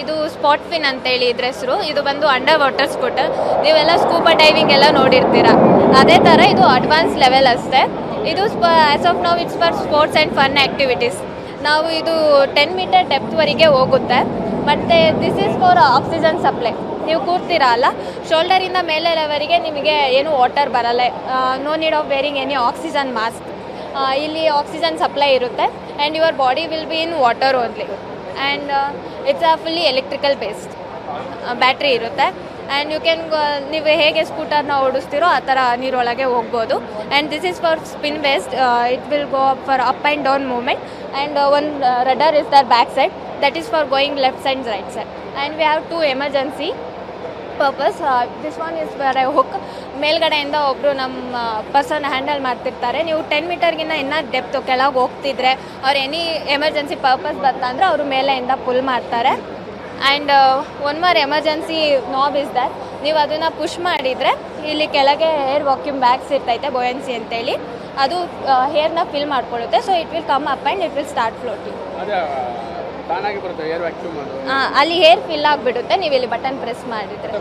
ಇದು spot fin ಅಂತೇಳಿ ಇದ್ರ ಹೆಸರು. ಇದು ಬಂದು ಅಂಡರ್ ವಾಟರ್ ಸ್ಕೂಟರ್ ನೀವೆಲ್ಲ ಸ್ಕೂಬಾ ಡೈವಿಂಗ್ ಎಲ್ಲ ನೋಡಿರ್ತೀರಾ. ಅದೇ ಥರ ಇದು ಅಡ್ವಾನ್ಸ್ ಲೆವೆಲ್ ಅಷ್ಟೇ. ಇದು as of now it's for sports and fun activities ನಾವು ಇದು ಟೆನ್ ಮೀಟರ್ ಡೆಪ್ತ್ವರೆಗೆ ಹೋಗುತ್ತೆ. ಮತ್ತು this is for oxygen supply ನೀವು ಕೂರ್ತೀರಾ ಅಲ್ಲ? ಶೋಲ್ಡರಿಂದ ಲೆವರಿಗೆ ನಿಮಗೆ ಏನು ವಾಟರ್ ಬರಲ್ಲ. No need of wearing any oxygen mask ಇಲ್ಲಿ ಆಕ್ಸಿಜನ್ ಸಪ್ಲೈ ಇರುತ್ತೆ. And your body will be in water only and it's ಆ ಫುಲ್ಲಿ ಎಲೆಕ್ಟ್ರಿಕಲ್ ಬೇಸ್ಡ್ ಬ್ಯಾಟ್ರಿ ಇರುತ್ತೆ. ಆ್ಯಂಡ್ ಯು ಕ್ಯಾನ್ ನೀವು ಹೇಗೆ ಸ್ಕೂಟರ್ನ ಓಡಿಸ್ತೀರೋ ಆ ಥರ ನೀರೊಳಗೆ ಹೋಗ್ಬೋದು. And this is for spin based it will go up for up and down movement and one rudder is there back side that is for going left side right side and we have to emergency purpose this one is for eye hook ಮೇಲ್ಗಡೆಯಿಂದ ಒಬ್ಬರು ನಮ್ಮ person handle ಮಾಡ್ತಿರ್ತಾರೆ. ನೀವು ten ಮೀಟರ್ಗಿಂತ ಇನ್ನೂ depth ಕೆಳಗೆ ಹೋಗ್ತಿದ್ರೆ ಅವ್ರು any emergency purpose ಬರ್ತಂದ್ರೆ ಅವರು ಮೇಲೆಯಿಂದ ಪುಲ್ ಮಾಡ್ತಾರೆ. And one more emergency knob is that ನೀವು ಅದನ್ನು ಪುಷ್ ಮಾಡಿದರೆ ಇಲ್ಲಿ ಕೆಳಗೆ ಹೇರ್ ವಾಕ್ಯೂಮ್ ಬ್ಯಾಗ್ಸ್ ಇರ್ತೈತೆ ಬೊಯನ್ಸಿ ಅಂತೇಳಿ. ಅದು ಹೇರ್ನ fill ಮಾಡ್ಕೊಳ್ಳುತ್ತೆ. So it will come up and it will start floating ಅಲ್ಲಿ ಹೇರ್ ಫಿಲ್ ಆಗಿಬಿಡುತ್ತೆ ನೀವು ಇಲ್ಲಿ ಬಟನ್ ಪ್ರೆಸ್ ಮಾಡಿದ್ರೆ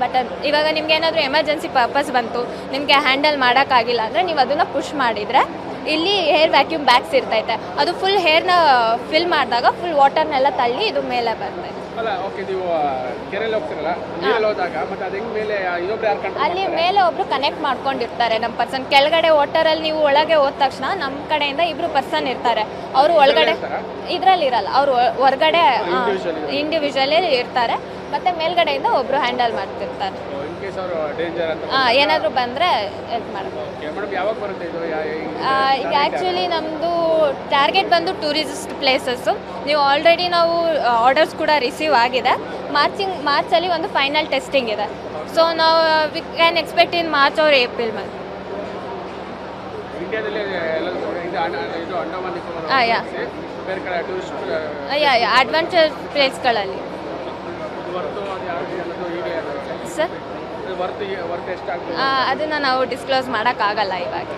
ಬಟನ್ ಇವಾಗ ನಿಮ್ಗೆ ಏನಾದ್ರೂ ಎಮರ್ಜೆನ್ಸಿ ಪರ್ಪಸ್ ಬಂತು ನಿಮಗೆ ಹ್ಯಾಂಡಲ್ ಮಾಡೋಕ್ಕಾಗಿಲ್ಲ ಅಂದರೆ ನೀವು ಅದನ್ನು ಪುಷ್ ಮಾಡಿದರೆ ಇಲ್ಲಿ ಹೇರ್ ವ್ಯಾಕ್ಯೂಮ್ ಬ್ಯಾಗ್ಸ್ ಇರ್ತೈತೆ. ಅದು ಫುಲ್ ಹೇರ್ನ ಫಿಲ್ ಮಾಡಿದಾಗ ಫುಲ್ ವಾಟರ್ನೆಲ್ಲ ತಳ್ಳಿ ಇದು ಮೇಲೆ ಬರ್ತೈತೆ. ಅಲ್ಲ ಓಕೆ ನೀವು ಕೆರೆಯಲ್ಲಿ ಹೋಗ್ತಿರಲ್ಲ ನೀರಲ್ಲಿ ಹೋದಾಗ ಮತ್ತೆ ಅದು ಹೆಂಗ್ ಮೇಲೆ ಇನ್ನೊಬ್ರು ಯಾರು ಕಂಡು ಅಲ್ಲಿ ಮೇಲೆ ಒಬ್ರು ಕನೆಕ್ಟ್ ಮಾಡ್ಕೊಂಡಿರ್ತಾರೆ ನಮ್ಮ ಪರ್ಸನ್ ಕೆಳಗಡೆ ವಾಟರಲ್ಲಿ ನೀವು ಒಳಗೆ ಹೋದ ತಕ್ಷಣ ನಮ್ಮ ಕಡೆಯಿಂದ ಇಬ್ರು ಪರ್ಸನ್ ಇರ್ತಾರೆ. ಅವರು ಒಳಗಡೆ ಇದರಲ್ಲಿ ಇರಲ್ಲ ಅವರು ಹೊರಗಡೆ ಇಂಡಿವಿಜುವಲಿ ಇರ್ತಾರೆ. ಮತ್ತೆ ಮೇಲ್ಗಡೆಯಿಂದ ಒಬ್ರು ಹ್ಯಾಂಡಲ್ ಮಾಡ್ತಿರ್ತಾರೆ. ಏನಾದ್ರು ಬಂದ್ರೆ ಹೆಲ್ಪ್ ಮಾಡ್ಬೋದು. ಈಗ ಆ್ಯಕ್ಚುಲಿ ನಮ್ಮದು ಟಾರ್ಗೆಟ್ ಬಂದು ಟೂರಿಸ್ಟ್ ಪ್ಲೇಸಸ್ಸು ನೀವು ಆಲ್ರೆಡಿ ನಾವು ಆರ್ಡರ್ಸ್ ಕೂಡ ರಿಸೀವ್ ಆಗಿದೆ. ಮಾರ್ಚಿಂಗ್ ಮಾರ್ಚಲ್ಲಿ ಒಂದು ಫೈನಲ್ ಟೆಸ್ಟಿಂಗ್ ಇದೆ. ಸೊ ನಾವು we can expect in March or April month adventure ಪ್ಲೇಸ್ಗಳಲ್ಲಿ ಅದು ಸರ್? ಅದನ್ನು ನಾವು ಡಿಸ್ಕ್ಲೋಸ್ ಮಾಡೋಕ್ಕಾಗಲ್ಲ ಇವಾಗ.